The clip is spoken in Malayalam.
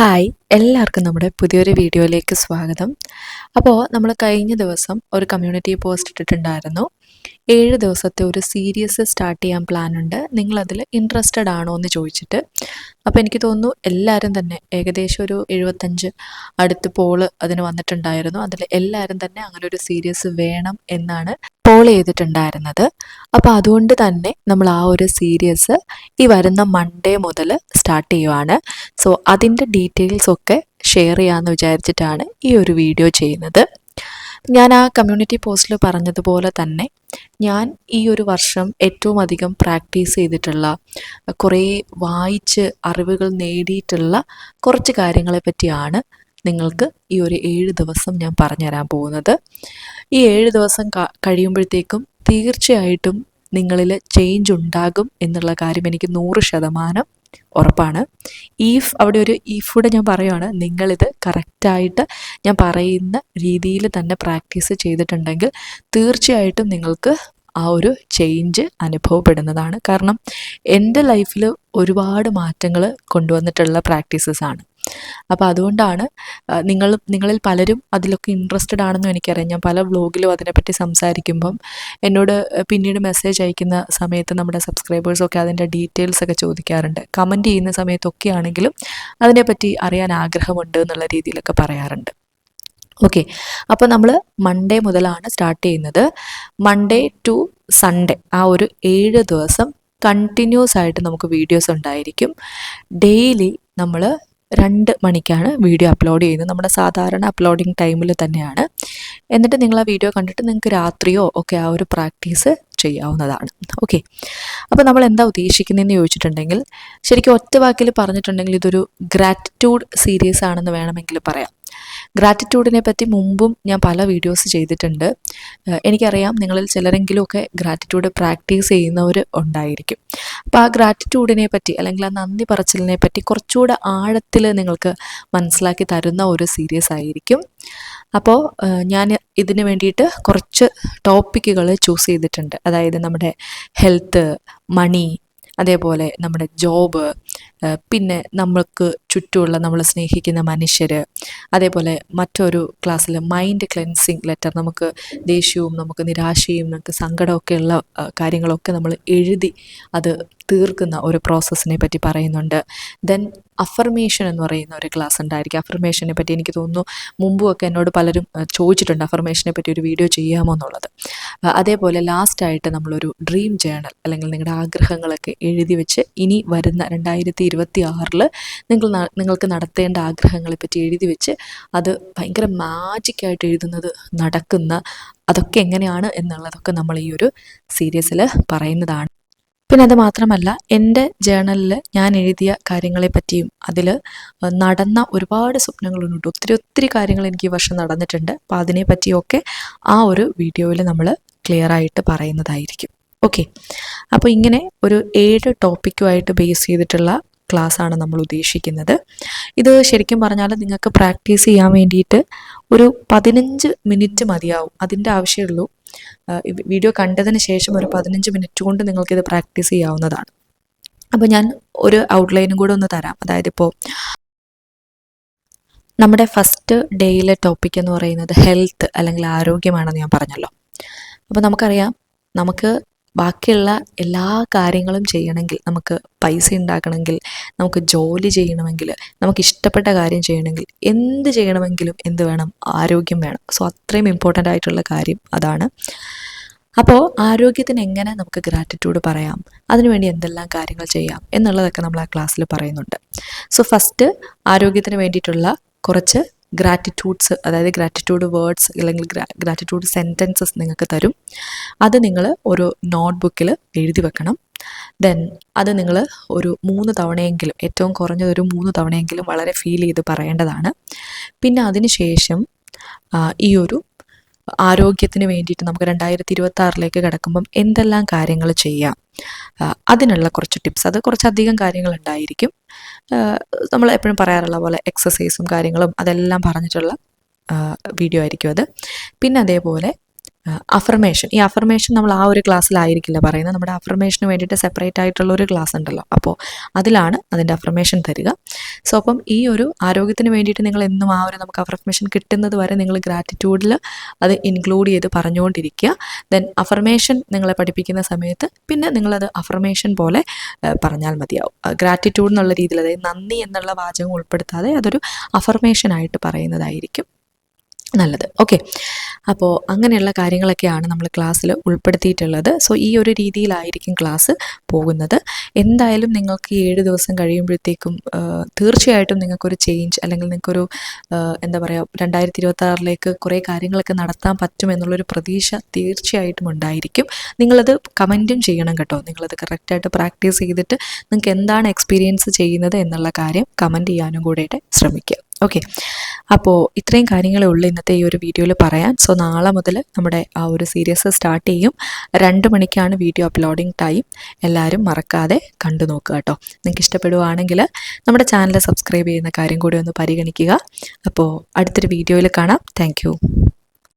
Hi. എല്ലാവർക്കും നമ്മുടെ പുതിയൊരു വീഡിയോയിലേക്ക് സ്വാഗതം. അപ്പോൾ നമ്മൾ കഴിഞ്ഞ ദിവസം ഒരു കമ്മ്യൂണിറ്റി പോസ്റ്റ് ഇട്ടിട്ടുണ്ടായിരുന്നു. ഏഴ് ദിവസത്തെ ഒരു സീരീസ് സ്റ്റാർട്ട് ചെയ്യാൻ പ്ലാൻ ഉണ്ട്. നിങ്ങളതിൽ ഇൻട്രസ്റ്റഡ് ആണോ എന്ന് ചോദിച്ചിട്ട്. അപ്പോൾ എനിക്ക് തോന്നുന്നു എല്ലാവരും തന്നെ ഏകദേശം ഒരു എഴുപത്തഞ്ച് അടുത്ത് പോൾ അതിന് വന്നിട്ടുണ്ടായിരുന്നു. അതിൽ എല്ലാവരും തന്നെ അങ്ങനെ ഒരു സീരീസ് വേണം എന്നാണ് പോൾ ചെയ്തിട്ടുണ്ടായിരുന്നത്. അപ്പോൾ അതുകൊണ്ട് തന്നെ നമ്മൾ ആ ഒരു സീരീസ് ഈ വരുന്ന മൺഡേ മുതൽ സ്റ്റാർട്ട് ചെയ്യുവാണ്. സോ അതിന്റെ ഡീറ്റെയിൽസ് ഒക്കെ ഷെയർ ചെയ്യാമെന്ന് വിചാരിച്ചിട്ടാണ് ഈ ഒരു വീഡിയോ ചെയ്യുന്നത്. ഞാൻ ആ കമ്മ്യൂണിറ്റി പോസ്റ്റിൽ പറഞ്ഞതുപോലെ തന്നെ ഞാൻ ഈ ഒരു വർഷം ഏറ്റവും അധികം പ്രാക്ടീസ് ചെയ്തിട്ടുള്ള കുറേ വായിച്ച് അറിവുകൾ നേടിയിട്ടുള്ള കുറച്ച് കാര്യങ്ങളെ പറ്റിയാണ് നിങ്ങൾക്ക് ഈ ഒരു ഏഴ് ദിവസം ഞാൻ പറഞ്ഞുതരാൻ പോകുന്നത്. ഈ ഏഴ് ദിവസം കഴിയുമ്പോഴത്തേക്കും തീർച്ചയായിട്ടും നിങ്ങളിൽ ചേഞ്ച് ഉണ്ടാകും എന്നുള്ള കാര്യം എനിക്ക് നൂറ് ശതമാനം ഉറപ്പാണ്. ഈഫ് അവിടെ ഒരു ഈഫൂടെ ഞാൻ പറയുവാണ്. നിങ്ങളിത് കറക്റ്റായിട്ട് ഞാൻ പറയുന്ന രീതിയിൽ തന്നെ പ്രാക്ടീസ് ചെയ്തിട്ടുണ്ടെങ്കിൽ തീർച്ചയായിട്ടും നിങ്ങൾക്ക് ആ ഒരു ചേഞ്ച് അനുഭവപ്പെടുന്നതാണ്. കാരണം എന്റെ ലൈഫിൽ ഒരുപാട് മാറ്റങ്ങൾ കൊണ്ടുവന്നിട്ടുള്ള പ്രാക്ടീസസ് ആണ്. അപ്പോൾ അതുകൊണ്ടാണ് നിങ്ങൾ നിങ്ങളിൽ പലരും അതിലൊക്കെ ഇൻട്രസ്റ്റഡ് ആണെന്നും എനിക്കറിയാം. ഞാൻ പല വ്ലോഗിലും അതിനെപ്പറ്റി സംസാരിക്കുമ്പം എന്നോട് പിന്നീട് മെസ്സേജ് അയക്കുന്ന സമയത്ത് നമ്മുടെ സബ്സ്ക്രൈബേഴ്സൊക്കെ അതിന്റെ ഡീറ്റെയിൽസ് ഒക്കെ ചോദിക്കാറുണ്ട്. കമന്റ് ചെയ്യുന്ന സമയത്തൊക്കെ ആണെങ്കിലും അതിനെപ്പറ്റി അറിയാൻ ആഗ്രഹമുണ്ട് എന്നുള്ള രീതിയിലൊക്കെ പറയാറുണ്ട്. ഓക്കെ അപ്പോൾ നമ്മൾ മൺഡേ മുതലാണ് സ്റ്റാർട്ട് ചെയ്യുന്നത്. മൺഡേ ടു സൺഡേ ആ ഒരു ഏഴ് ദിവസം കണ്ടിന്യൂസ് ആയിട്ട് നമുക്ക് വീഡിയോസ് ഉണ്ടായിരിക്കും. ഡെയിലി നമ്മൾ രണ്ട് മണിക്കാണ് വീഡിയോ അപ്ലോഡ് ചെയ്യുന്നത്. നമ്മുടെ സാധാരണ അപ്ലോഡിങ് ടൈമിൽ തന്നെയാണ്. എന്നിട്ട് നിങ്ങൾ ആ വീഡിയോ കണ്ടിട്ട് നിങ്ങൾക്ക് രാത്രിയോ ഒക്കെ ആ ഒരു പ്രാക്ടീസ് ചെയ്യാവുന്നതാണ്. ഓക്കെ. അപ്പോൾ നമ്മൾ എന്താ ഉദ്ദേശിക്കുന്നതെന്ന് ചോദിച്ചിട്ടുണ്ടെങ്കിൽ ശരിക്കും ഒറ്റ വാക്കിൽ പറഞ്ഞിട്ടുണ്ടെങ്കിൽ ഇതൊരു ഗ്രാറ്റിറ്റ്യൂഡ് സീരീസ് ആണെന്ന് വേണമെങ്കിൽ പറയാം. ഗ്രാറ്റിറ്റ്യൂഡിനെ പറ്റി മുമ്പും ഞാൻ പല വീഡിയോസ് ചെയ്തിട്ടുണ്ട്. എനിക്കറിയാം നിങ്ങളിൽ ചിലരെങ്കിലുമൊക്കെ ഗ്രാറ്റിറ്റ്യൂഡ് പ്രാക്ടീസ് ചെയ്യുന്നവർ ഉണ്ടായിരിക്കും. അപ്പോൾ ആ ഗ്രാറ്റിറ്റ്യൂഡിനെ പറ്റി അല്ലെങ്കിൽ ആ നന്ദി പറച്ചിലിനെ പറ്റി കുറച്ചുകൂടെ ആഴത്തിൽ നിങ്ങൾക്ക് മനസ്സിലാക്കി തരുന്ന ഒരു സീരീസ് ആയിരിക്കും. അപ്പോൾ ഞാൻ ഇതിന് വേണ്ടിയിട്ട് കുറച്ച് ടോപ്പിക്കുകൾ ചൂസ് ചെയ്തിട്ടുണ്ട്. അതായത് നമ്മുടെ ഹെൽത്ത് മണി അതേപോലെ നമ്മുടെ ജോബ് പിന്നെ നമ്മൾക്ക് ചുറ്റുമുള്ള നമ്മൾ സ്നേഹിക്കുന്ന മനുഷ്യർ അതേപോലെ മറ്റൊരു ക്ലാസ്സിൽ മൈൻഡ് ക്ലെൻസിങ് ലെറ്റർ നമുക്ക് ദേഷ്യവും നമുക്ക് നിരാശയും നമുക്ക് സങ്കടമൊക്കെ ഉള്ള കാര്യങ്ങളൊക്കെ നമ്മൾ എഴുതി അത് തീർക്കുന്ന ഒരു പ്രോസസ്സിനെ പറ്റി പറയുന്നുണ്ട്. ദെൻ അഫർമേഷൻ എന്ന് പറയുന്ന ഒരു ക്ലാസ് ഉണ്ടായിരിക്കും. അഫർമേഷനെ പറ്റി എനിക്ക് തോന്നുന്നു മുമ്പുമൊക്കെ എന്നോട് പലരും ചോദിച്ചിട്ടുണ്ട് അഫർമേഷനെ പറ്റി ഒരു വീഡിയോ ചെയ്യാമോ എന്നുള്ളത്. അതേപോലെ ലാസ്റ്റായിട്ട് നമ്മളൊരു ഡ്രീം ജേണൽ അല്ലെങ്കിൽ നിങ്ങളുടെ ആഗ്രഹങ്ങളൊക്കെ എഴുതി വെച്ച് ഇനി വരുന്ന രണ്ടായിരത്തി ഇരുപത്തി ആറിൽ നിങ്ങൾ നിങ്ങൾക്ക് നടത്തേണ്ട ആഗ്രഹങ്ങളെ പറ്റി എഴുതി വെച്ച് അത് ഭയങ്കര മാജിക്കായിട്ട് എഴുതുന്നത് നടക്കുന്ന അതൊക്കെ എങ്ങനെയാണ് എന്നുള്ളതൊക്കെ നമ്മൾ ഈ ഒരു സീരീസിൽ പറയുന്നതാണ്. പിന്നെ അത് മാത്രമല്ല എന്റെ ജേണലിൽ ഞാൻ എഴുതിയ കാര്യങ്ങളെ പറ്റിയും അതിൽ നടന്ന ഒരുപാട് സ്വപ്നങ്ങളുണ്ട്. ഒത്തിരി ഒത്തിരി കാര്യങ്ങൾ എനിക്ക് ഈ വർഷം നടന്നിട്ടുണ്ട്. അപ്പോൾ അതിനെ പറ്റിയൊക്കെ ആ ഒരു വീഡിയോയിൽ നമ്മൾ ക്ലിയർ ആയിട്ട് പറയുന്നതായിരിക്കും. ഓക്കെ അപ്പോൾ ഇങ്ങനെ ഒരു ഏഴ് ടോപ്പിക്കുമായിട്ട് ബേസ് ചെയ്തിട്ടുള്ള ക്ലാസ് ആണ് നമ്മൾ ഉദ്ദേശിക്കുന്നത്. ഇത് ശരിക്കും പറഞ്ഞാൽ നിങ്ങൾക്ക് പ്രാക്ടീസ് ചെയ്യാൻ വേണ്ടിയിട്ട് ഒരു പതിനഞ്ച് മിനിറ്റ് മതിയാവും. അതിന്റെ ആവശ്യമുള്ളൂ വീഡിയോ കണ്ടതിന് ശേഷം ഒരു പതിനഞ്ച് മിനിറ്റ് കൊണ്ട് നിങ്ങൾക്കിത് പ്രാക്ടീസ് ചെയ്യാവുന്നതാണ്. അപ്പോൾ ഞാൻ ഒരു ഔട്ട്ലൈനും കൂടെ ഒന്ന് തരാം. അതായത് ഇപ്പോൾ നമ്മുടെ ഫസ്റ്റ് ഡേയിലെ ടോപ്പിക് എന്ന് പറയുന്നത് ഹെൽത്ത് അല്ലെങ്കിൽ ആരോഗ്യമാണെന്ന് ഞാൻ പറഞ്ഞല്ലോ. അപ്പോൾ നമുക്കറിയാം നമുക്ക് ബാക്കിയുള്ള എല്ലാ കാര്യങ്ങളും ചെയ്യണമെങ്കിൽ നമുക്ക് പൈസ ഉണ്ടാക്കണമെങ്കിൽ നമുക്ക് ജോലി ചെയ്യണമെങ്കിൽ നമുക്ക് ഇഷ്ടപ്പെട്ട കാര്യം ചെയ്യണമെങ്കിൽ എന്ത് ചെയ്യണമെങ്കിലും എന്ത് വേണം? ആരോഗ്യം വേണം. സോ അത്രയും ഇമ്പോർട്ടന്റ് ആയിട്ടുള്ള കാര്യം അതാണ്. അപ്പോൾ ആരോഗ്യത്തിന് എങ്ങനെ നമുക്ക് ഗ്രാറ്റിറ്റ്യൂഡ് പറയാം? അതിനുവേണ്ടി എന്തെല്ലാം കാര്യങ്ങൾ ചെയ്യാം? എന്നുള്ളതൊക്കെ നമ്മൾ ആ ക്ലാസ്സിൽ പറയുന്നുണ്ട്. സോ ഫസ്റ്റ് ആരോഗ്യത്തിന് വേണ്ടിയിട്ടുള്ള കുറച്ച് ഗ്രാറ്റിറ്റ്യൂഡ്സ് അതായത് ഗ്രാറ്റിറ്റ്യൂഡ് വേർഡ്സ് അല്ലെങ്കിൽ ഗ്രാറ്റിറ്റ്യൂഡ് സെന്റൻസസ് നിങ്ങൾക്ക് തരും. അത് നിങ്ങൾ ഒരു നോട്ട്ബുക്കിൽ എഴുതി വെക്കണം. ദെൻ അത് നിങ്ങൾ ഒരു മൂന്ന് തവണയെങ്കിലും ഏറ്റവും കുറഞ്ഞത് ഒരു മൂന്ന് തവണയെങ്കിലും വളരെ ഫീൽ ചെയ്ത് പറയേണ്ടതാണ്. പിന്നെ അതിനുശേഷം ഈ ഒരു ആരോഗ്യത്തിന് വേണ്ടിയിട്ട് നമുക്ക് രണ്ടായിരത്തി ഇരുപത്തി ആറിലേക്ക് കിടക്കുമ്പം എന്തെല്ലാം കാര്യങ്ങൾ ചെയ്യാം. അതിനുള്ള കുറച്ച് ടിപ്സ് അത് കുറച്ചധികം കാര്യങ്ങൾ ഉണ്ടായിരിക്കും. നമ്മൾ എപ്പോഴും പറയാറുള്ള പോലെ എക്സസൈസും കാര്യങ്ങളും അതെല്ലാം പറഞ്ഞിട്ടുള്ള വീഡിയോ ആയിരിക്കും അത്. പിന്നെ അതേപോലെ അഫർമേഷൻ ഈ അഫർമേഷൻ നമ്മൾ ആ ഒരു ക്ലാസ്സിലായിരിക്കില്ല പറയുന്നത്. നമ്മുടെ അഫർമേഷന് വേണ്ടിയിട്ട് സെപ്പറേറ്റ് ആയിട്ടുള്ള ഒരു ക്ലാസ് ഉണ്ടല്ലോ. അപ്പോൾ അതിലാണ് അതിന്റെ അഫർമേഷൻ തരിക. സോ അപ്പം ഈ ഒരു ആരോഗ്യത്തിന് വേണ്ടിയിട്ട് നിങ്ങൾ എന്നും ആ ഒരു നമുക്ക് അഫർമേഷൻ കിട്ടുന്നത് വരെ നിങ്ങൾ ഗ്രാറ്റിറ്റ്യൂഡിൽ അത് ഇൻക്ലൂഡ് ചെയ്ത് പറഞ്ഞുകൊണ്ടിരിക്കുക. ദെൻ അഫർമേഷൻ നിങ്ങളെ പഠിപ്പിക്കുന്ന സമയത്ത് പിന്നെ നിങ്ങളത് അഫർമേഷൻ പോലെ പറഞ്ഞാൽ മതിയാവും. ഗ്രാറ്റിറ്റ്യൂഡ് എന്നുള്ള രീതിയിൽ അതായത് നന്ദി എന്നുള്ള വാചകം ഉൾപ്പെടുത്താതെ അതൊരു അഫർമേഷനായിട്ട് പറയുന്നതായിരിക്കും നല്ലത്. ഓക്കെ അപ്പോൾ അങ്ങനെയുള്ള കാര്യങ്ങളൊക്കെയാണ് നമ്മൾ ക്ലാസ്സിൽ ഉൾപ്പെടുത്തിയിട്ടുള്ളത്. സോ ഈ ഒരു രീതിയിലായിരിക്കും ക്ലാസ് പോകുന്നത്. എന്തായാലും നിങ്ങൾക്ക് ഏഴ് ദിവസം കഴിയുമ്പോഴത്തേക്കും തീർച്ചയായിട്ടും നിങ്ങൾക്കൊരു ചേഞ്ച് അല്ലെങ്കിൽ നിങ്ങൾക്കൊരു എന്താ പറയുക രണ്ടായിരത്തി ഇരുപത്തി ആറിലേക്ക് കുറേ കാര്യങ്ങളൊക്കെ നടത്താൻ പറ്റും എന്നുള്ളൊരു പ്രതീക്ഷ തീർച്ചയായിട്ടും ഉണ്ടായിരിക്കും. നിങ്ങളത് കമന്റും ചെയ്യണം കേട്ടോ. നിങ്ങളത് കറക്റ്റായിട്ട് പ്രാക്ടീസ് ചെയ്തിട്ട് നിങ്ങൾക്ക് എന്താണ് എക്സ്പീരിയൻസ് ചെയ്യുന്നത് എന്നുള്ള കാര്യം കമന്റ് ചെയ്യാനും കൂടെയായിട്ട് ശ്രമിക്കുക. ഓക്കെ അപ്പോൾ ഇത്രയും കാര്യങ്ങളേ ഉള്ളൂ ഇന്നത്തെ ഈ ഒരു വീഡിയോയിൽ പറയാൻ. സോ നാളെ മുതൽ നമ്മുടെ ആ ഒരു സീരീസ് സ്റ്റാർട്ട് ചെയ്യും. രണ്ട് മണിക്കാണ് വീഡിയോ അപ്ലോഡിങ് ടൈം എല്ലാവരും മറക്കാതെ കണ്ടു നോക്കുക കേട്ടോ. നിങ്ങൾക്ക് ഇഷ്ടപ്പെടുവാണെങ്കിൽ നമ്മുടെ ചാനൽ സബ്സ്ക്രൈബ് ചെയ്യുന്ന കാര്യം കൂടി ഒന്ന് പരിഗണിക്കുക. അപ്പോൾ അടുത്തൊരു വീഡിയോയിൽ കാണാം. താങ്ക്